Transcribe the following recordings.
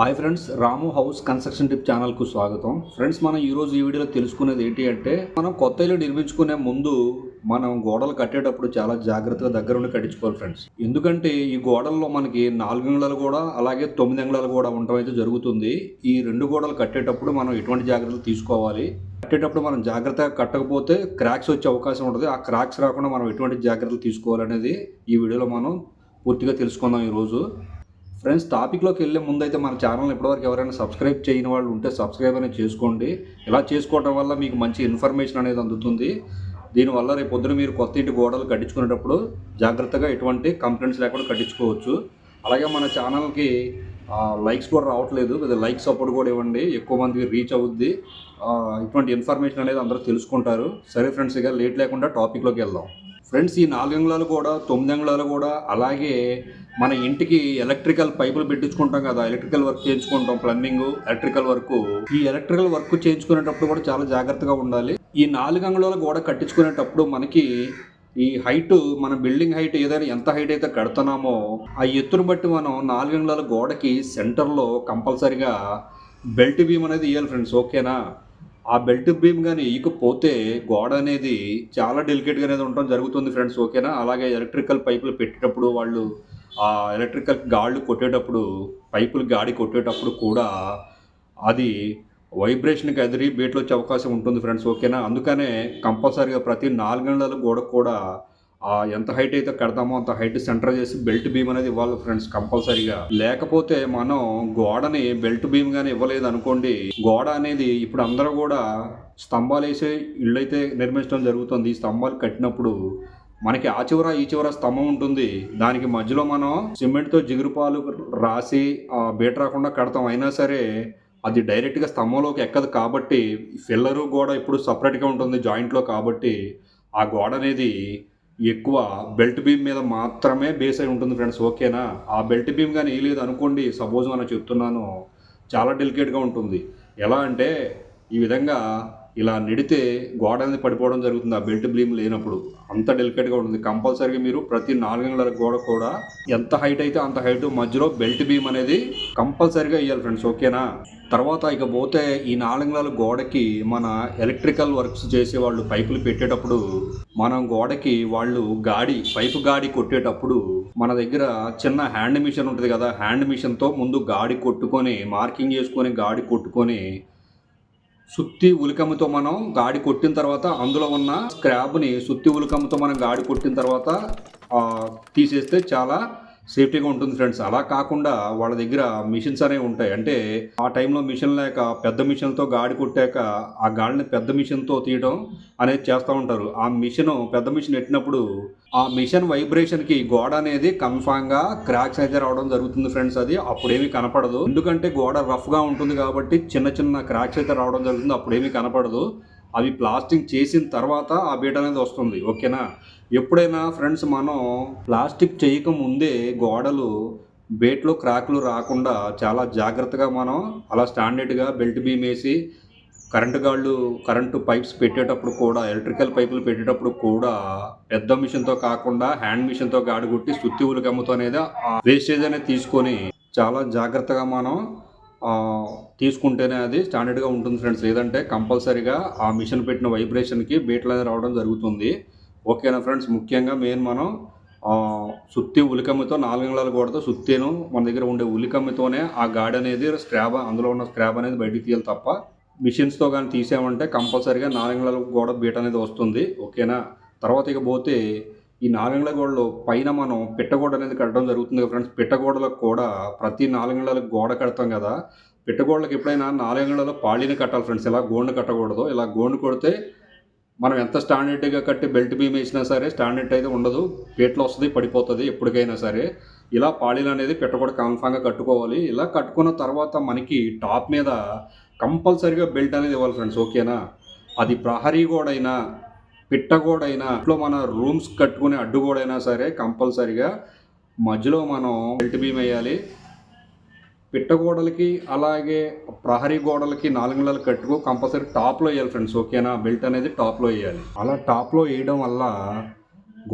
Hi friends Ramu house construction tip ఛానల్కు స్వాగతం. Friends మనం ఈరోజు ఈ వీడియోలో తెలుసుకునేది ఏంటి అంటే మనం కొత్త ఇల్లు నిర్మించుకునే ముందు మనం గోడలు కట్టేటప్పుడు చాలా జాగ్రత్తగా దగ్గర ఉండి కట్టించుకోవాలి ఫ్రెండ్స్. ఎందుకంటే ఈ గోడల్లో మనకి నాలుగు అంగుళాలు కూడా అలాగే తొమ్మిది అంగుళాలు కూడా ఉండటం అయితే జరుగుతుంది. ఈ రెండు గోడలు కట్టేటప్పుడు మనం ఎటువంటి జాగ్రత్తలు తీసుకోవాలి? కట్టేటప్పుడు మనం జాగ్రత్తగా కట్టకపోతే క్రాక్స్ వచ్చే అవకాశం ఉంటుంది. ఆ క్రాక్స్ రాకుండా మనం ఎటువంటి జాగ్రత్తలు తీసుకోవాలనేది ఈ వీడియోలో మనం పూర్తిగా తెలుసుకుందాం ఈరోజు ఫ్రెండ్స్ టాపిక్లోకి వెళ్ళే ముందు అయితే మన ఛానల్ ఇప్పటివరకు ఎవరైనా సబ్స్క్రైబ్ చేయని వాళ్ళు ఉంటే సబ్స్క్రైబ్ అనేది చేసుకోండి. ఇలా చేసుకోవడం వల్ల మీకు మంచి ఇన్ఫర్మేషన్ అనేది అందుతుంది. దీనివల్ల రేపు పొద్దున మీరు కొత్త ఇంటి గోడలు కట్టించుకునేటప్పుడు జాగ్రత్తగా ఎటువంటి కంప్లైంట్స్ లేకుండా కట్టించుకోవచ్చు. అలాగే మన ఛానల్కి లైక్స్ కూడా రావట్లేదు. లైక్ సపోర్ట్ కూడా ఇవ్వండి. ఎక్కువ మందికి రీచ్ అవుద్ది. ఇటువంటి ఇన్ఫర్మేషన్ అనేది అందరూ తెలుసుకుంటారు. సరే ఫ్రెండ్స్ ఇక లేట్ లేకుండా టాపిక్లోకి వెళ్దాం. ఫ్రెండ్స్ ఈ నాలుగు అంగుళాలు కూడా తొమ్మిది అంగుళాలు కూడా అలాగే మన ఇంటికి ఎలక్ట్రికల్ పైపులు పెట్టించుకుంటాం కదా ఎలక్ట్రికల్ వర్క్ చేయించుకుంటాం ప్లంబింగ్ ఎలక్ట్రికల్ వర్క్. ఈ ఎలక్ట్రికల్ వర్క్ చేయించుకునేటప్పుడు కూడా చాలా జాగ్రత్తగా ఉండాలి. ఈ నాలుగు అంగుళాల గోడ కట్టించుకునేటప్పుడు మనకి ఈ హైట్ మన బిల్డింగ్ హైట్ ఏదైనా ఎంత హైట్ అయితే కడుతున్నామో ఆ ఎత్తును బట్టి మనం నాలుగు అంగుళాల గోడకి సెంటర్లో కంపల్సరిగా బెల్ట్ బీమ్ అనేది ఇవ్వాలి ఫ్రెండ్స్ ఓకేనా? ఆ బెల్ట్ బీమ్ కానీ ఈకపోతే గోడ అనేది చాలా డెలికేట్గా అనేది ఉండటం జరుగుతుంది ఫ్రెండ్స్ ఓకేనా? అలాగే ఎలక్ట్రికల్ పైపులు పెట్టేటప్పుడు వాళ్ళు ఆ ఎలక్ట్రికల్ గాళ్ళు కొట్టేటప్పుడు పైపులు గాడి కొట్టేటప్పుడు కూడా అది వైబ్రేషన్కి ఎదిరి బీట్లు వచ్చే అవకాశం ఉంటుంది ఫ్రెండ్స్ ఓకేనా? అందుకనే కంపల్సరీగా ప్రతి నాలుగు గంటల గోడకు కూడా ఎంత హైట్ అయితే కడతామో అంత హైట్ సెంటర్ చేసి బెల్ట్ బీమ్ అనేది ఇవ్వాలి ఫ్రెండ్స్ కంపల్సరీగా. లేకపోతే మనం గోడని బెల్ట్ బీమ్ గానీ ఇవ్వలేదు అనుకోండి గోడ అనేది ఇప్పుడు అందరూ కూడా స్తంభాలు వేసే ఇళ్ళు అయితే నిర్మించడం జరుగుతుంది. ఈ స్తంభాలు కట్టినప్పుడు మనకి ఆ చివర ఈ చివర స్తంభం ఉంటుంది. దానికి మధ్యలో మనం సిమెంట్తో జిగురుపాలు రాసి ఆ బీట రాకుండా కడతాం. అయినా సరే అది డైరెక్ట్గా స్తంభంలోకి ఎక్కదు కాబట్టి ఫిల్లరు గోడ ఇప్పుడు సపరేట్గా ఉంటుంది జాయింట్లో కాబట్టి ఆ గోడ అనేది ఎక్కువ బెల్ట్ బీమ్ మీద మాత్రమే బేస్ అయి ఉంటుంది ఫ్రెండ్స్ ఓకేనా? ఆ బెల్ట్ బీమ్ కానీ లేదు అనుకోండి సపోజ్ మనం చెప్తున్నాను చాలా డెలికేట్గా ఉంటుంది. ఎలా అంటే ఈ విధంగా ఇలా నిడితే గోడ అనేది పడిపోవడం జరుగుతుంది. ఆ బెల్ట్ బీమ్ లేనప్పుడు అంత డెలికేట్గా ఉంటుంది. కంపల్సరీగా మీరు ప్రతి నాలుగు గోడ కూడా ఎంత హైట్ అయితే అంత హైట్ మధ్యలో బెల్ట్ బీమ్ అనేది కంపల్సరీగా ఇవ్వాలి ఫ్రెండ్స్ ఓకేనా? తర్వాత ఇక పోతే ఈ నాలుగుల గోడకి మన ఎలక్ట్రికల్ వర్క్స్ చేసే వాళ్ళు పైపులు పెట్టేటప్పుడు మనం గోడకి వాళ్ళు గాడి పైపు గాడి కొట్టేటప్పుడు మన దగ్గర చిన్న హ్యాండ్ మిషన్ ఉంటుంది కదా హ్యాండ్ మిషన్తో ముందు గాడి కొట్టుకొని మార్కింగ్ చేసుకొని గాడి కొట్టుకొని సుత్తి ఉలికమ్మతో మనం గాడి కొట్టిన తర్వాత అందులో ఉన్న స్క్రాబ్ని సుత్తి ఉలికమ్మతో మనం గాడి కొట్టిన తర్వాత తీసేస్తే చాలా సేఫ్టీగా ఉంటుంది ఫ్రెండ్స్. అలా కాకుండా వాళ్ళ దగ్గర మిషన్స్ అనేవి ఉంటాయి. అంటే ఆ టైంలో మిషన్ లేక పెద్ద మిషన్తో గాడి కొట్టాక ఆ గాడిని పెద్ద మిషన్తో తీయడం అనేది చేస్తూ ఉంటారు. ఆ మిషన్ పెద్ద మిషన్ ఎట్టినప్పుడు ఆ మిషన్ వైబ్రేషన్కి గోడ అనేది కన్ఫామ్గా క్రాక్స్ అయితే రావడం జరుగుతుంది ఫ్రెండ్స్ అది. అప్పుడేమీ కనపడదు. ఎందుకంటే గోడ రఫ్గా ఉంటుంది కాబట్టి చిన్న చిన్న క్రాక్స్ అయితే రావడం జరుగుతుంది. అప్పుడేమీ కనపడదు. అవి ప్లాస్టింగ్ చేసిన తర్వాత ఆ బీట అనేది వస్తుంది ఓకేనా? ఎప్పుడైనా ఫ్రెండ్స్ మనం ప్లాస్టిక్ చేయక ముందే గోడలు బేట్లో క్రాక్లు రాకుండా చాలా జాగ్రత్తగా మనం అలా స్టాండర్డ్గా బెల్ట్ బీమ్ వేసి కరెంటు గాళ్ళు కరెంటు పైప్స్ పెట్టేటప్పుడు కూడా ఎలక్ట్రికల్ పైపులు పెట్టేటప్పుడు కూడా పెద్ద మిషన్తో కాకుండా హ్యాండ్ మిషన్తో గాడి కొట్టి సుత్తి ఉలికమ్మతో అనేది వేస్టేజ్ అనేది తీసుకొని చాలా జాగ్రత్తగా మనం తీసుకుంటేనే అది స్టాండర్డ్గా ఉంటుంది ఫ్రెండ్స్ లేదంటే కంపల్సరీగా ఆ మిషన్ పెట్టిన వైబ్రేషన్కి బీట్లు అనేది రావడం జరుగుతుంది. ఓకేనా ఫ్రెండ్స్ ముఖ్యంగా మెయిన్ మనం సుత్తి ఉలికమ్మతో నాలుగంగళాలు అంగుళాల సుత్తిను సుత్తేను మన దగ్గర ఉండే ఉలికమ్మతోనే ఆ గాడి అనేది స్క్రాబ్ అందులో ఉన్న స్క్రాబ్ అనేది బయటికి తీయాలి తప్ప మిషన్స్తో కానీ తీసామంటే కంపల్సరీగా నాలుగంగళాలకు కూడా గోడ బీట అనేది వస్తుంది. ఓకేనా తర్వాత ఇక పోతే ఈ నాలుగంగల గోడలో పైన మనం పెట్టగోడ అనేది కట్టడం జరుగుతుంది కదా ఫ్రెండ్స్. పెట్టగోడలకు కూడా ప్రతి నాలుగంగళాలకు గోడ కడతాం కదా. పిట్టగోడలకు ఎప్పుడైనా నాలుగంగళాలు పాళీని కట్టాలి ఫ్రెండ్స్. ఇలా గోండు కట్టకూడదు. ఇలా గోండు కొడితే మనం ఎంత స్టాండర్డ్గా కట్టి బెల్ట్ బీమ్ వేసినా సరే స్టాండర్డ్ అయితే ఉండదు. పేట్లో వస్తుంది పడిపోతుంది ఎప్పటికైనా సరే. ఇలా పాళీలు అనేది పెట్టకూడ కన్ఫామ్గా కట్టుకోవాలి. ఇలా కట్టుకున్న తర్వాత మనకి టాప్ మీద కంపల్సరీగా బెల్ట్ అనేది ఇవ్వాలి ఫ్రెండ్స్. ఓకేనా? అది ప్రహరీ గోడైనా పిట్టగోడైనా ఇంట్లో మన రూమ్స్ కట్టుకునే అడ్డుగోడైనా సరే కంపల్సరిగా మధ్యలో మనం బెల్ట్ బీమ్ వేయాలి. పిట్టగోడలకి అలాగే ప్రహరీ గోడలకి నాలుగు నెలలు కట్టుకో కంపల్సరీ టాప్లో వేయాలి ఫ్రెండ్స్ ఓకేనా? బెల్ట్ అనేది టాప్లో వేయాలి. అలా టాప్లో వేయడం వల్ల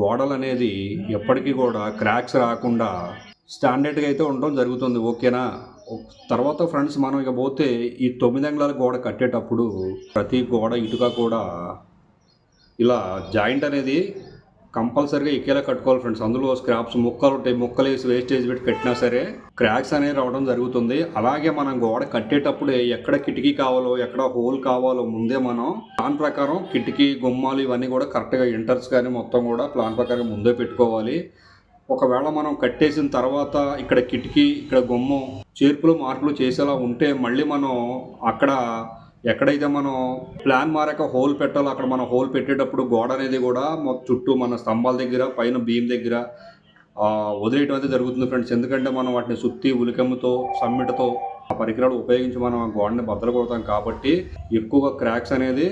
గోడలు అనేది ఎప్పటికీ కూడా క్రాక్స్ రాకుండా స్టాండర్డ్గా అయితే ఉండడం జరుగుతుంది ఓకేనా? తర్వాత ఫ్రెండ్స్ మనం ఇక పోతే ఈ తొమ్మిది అంగుళాల గోడ కట్టేటప్పుడు ప్రతి గోడ ఇటుక కూడా ఇలా జాయింట్ అనేది కంపల్సరీగా ఎక్కేలా కట్టుకోవాలి ఫ్రెండ్స్. అందులో స్క్రాప్స్ ముక్కలు ఉంటాయి. ముక్కలు వేసి వేస్టేజ్ పెట్టి కట్టినా సరే క్రాక్స్ అనేవి రావడం జరుగుతుంది. అలాగే మనం గోడ కట్టేటప్పుడే ఎక్కడ కిటికీ కావాలో ఎక్కడ హోల్ కావాలో ముందే మనం ప్లాన్ ప్రకారం కిటికీ గుమ్మాలు ఇవన్నీ కూడా కరెక్ట్గా ఇంటర్స్ కానీ మొత్తం కూడా ప్లాన్ ప్రకారం ముందే పెట్టుకోవాలి. ఒకవేళ మనం కట్టేసిన తర్వాత ఇక్కడ కిటికీ ఇక్కడ గుమ్మం చేర్పులు మార్పులు చేసేలా ఉంటే మళ్ళీ మనం అక్కడ ఎక్కడైతే మనం ప్లాన్ మారాక హోల్ పెట్టాలో అక్కడ మనం హోల్ పెట్టేటప్పుడు గోడ అనేది కూడా చుట్టూ మన స్తంభాల దగ్గర పైన బీమ్ దగ్గర వదిలేయటం అయితే జరుగుతుంది ఫ్రెండ్స్. ఎందుకంటే మనం వాటిని సుత్తి ఉలికెమ్మతో సమ్మిటతో ఆ పరికరాలు ఉపయోగించి మనం ఆ గోడని బద్దలు కొడతాం కాబట్టి ఎక్కువగా క్రాక్స్ అనేది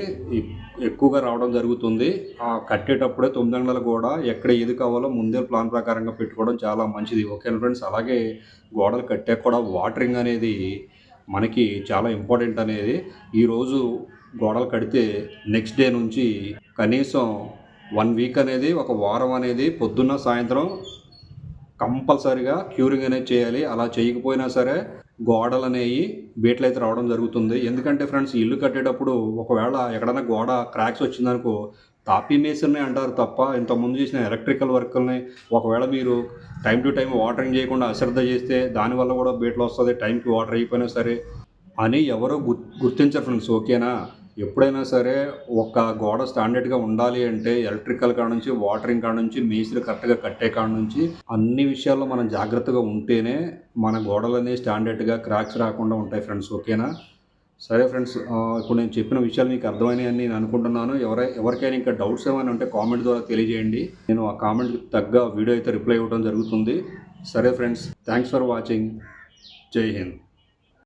ఎక్కువగా రావడం జరుగుతుంది. ఆ కట్టేటప్పుడే తొమ్మిది అంగళాల గోడ ఎక్కడ ఏది కావాలో ముందే ప్లాన్ ప్రకారంగా పెట్టుకోవడం చాలా మంచిది. Okay friends? అలాగే గోడలు కట్టాక కూడా వాటరింగ్ అనేది మనకి చాలా ఇంపార్టెంట్ అనేది ఈరోజు గోడలు కడితే నెక్స్ట్ డే నుంచి కనీసం వన్ వీక్ అనేది ఒక వారం అనేది పొద్దున్న సాయంత్రం కంపల్సరిగా క్యూరింగ్ అనేది చేయాలి. అలా చేయకపోయినా సరే గోడలు అనేవి బీట్లు అయితే రావడం జరుగుతుంది. ఎందుకంటే ఫ్రెండ్స్ ఇల్లు కట్టేటప్పుడు ఒకవేళ ఎక్కడైనా గోడ క్రాక్స్ వచ్చిందనుకో తాపీ మేసర్ని అంటారు తప్ప ఇంతకుముందు చేసిన ఎలక్ట్రికల్ వర్కుల్ని ఒకవేళ మీరు టైం టు టైం వాటరింగ్ చేయకుండా అశ్రద్ధ చేస్తే దానివల్ల కూడా బీటలు వస్తుంది టైంకి వాటర్ అయిపోయినా సరే అని ఎవరో గుర్ గుర్తించరు ఫ్రెండ్స్ ఓకేనా? ఎప్పుడైనా సరే ఒక గోడ స్టాండర్డ్గా ఉండాలి అంటే ఎలక్ట్రికల్ కాడ నుంచి వాటరింగ్ కాడ నుంచి మేస్త్రి కరెక్ట్గా కట్టే కాడ నుంచి అన్ని విషయాల్లో మనం జాగ్రత్తగా ఉంటేనే మన గోడలన్నీ స్టాండర్డ్గా క్రాక్స్ రాకుండా ఉంటాయి ఫ్రెండ్స్ ఓకేనా? సరే ఫ్రెండ్స్ ఇప్పుడు నేను చెప్పిన విషయాలు మీకు అర్థమైనాయని నేను అనుకుంటున్నాను. ఎవరై ఎవరికైనా ఇంకా డౌట్స్ ఏమైనా ఉంటే కామెంట్ ద్వారా తెలియజేయండి. నేను ఆ కామెంట్కి తగ్గ వీడియో అయితే రిప్లై ఇవ్వడం జరుగుతుంది. సరే ఫ్రెండ్స్ థ్యాంక్స్ ఫర్ వాచింగ్. జై హింద్.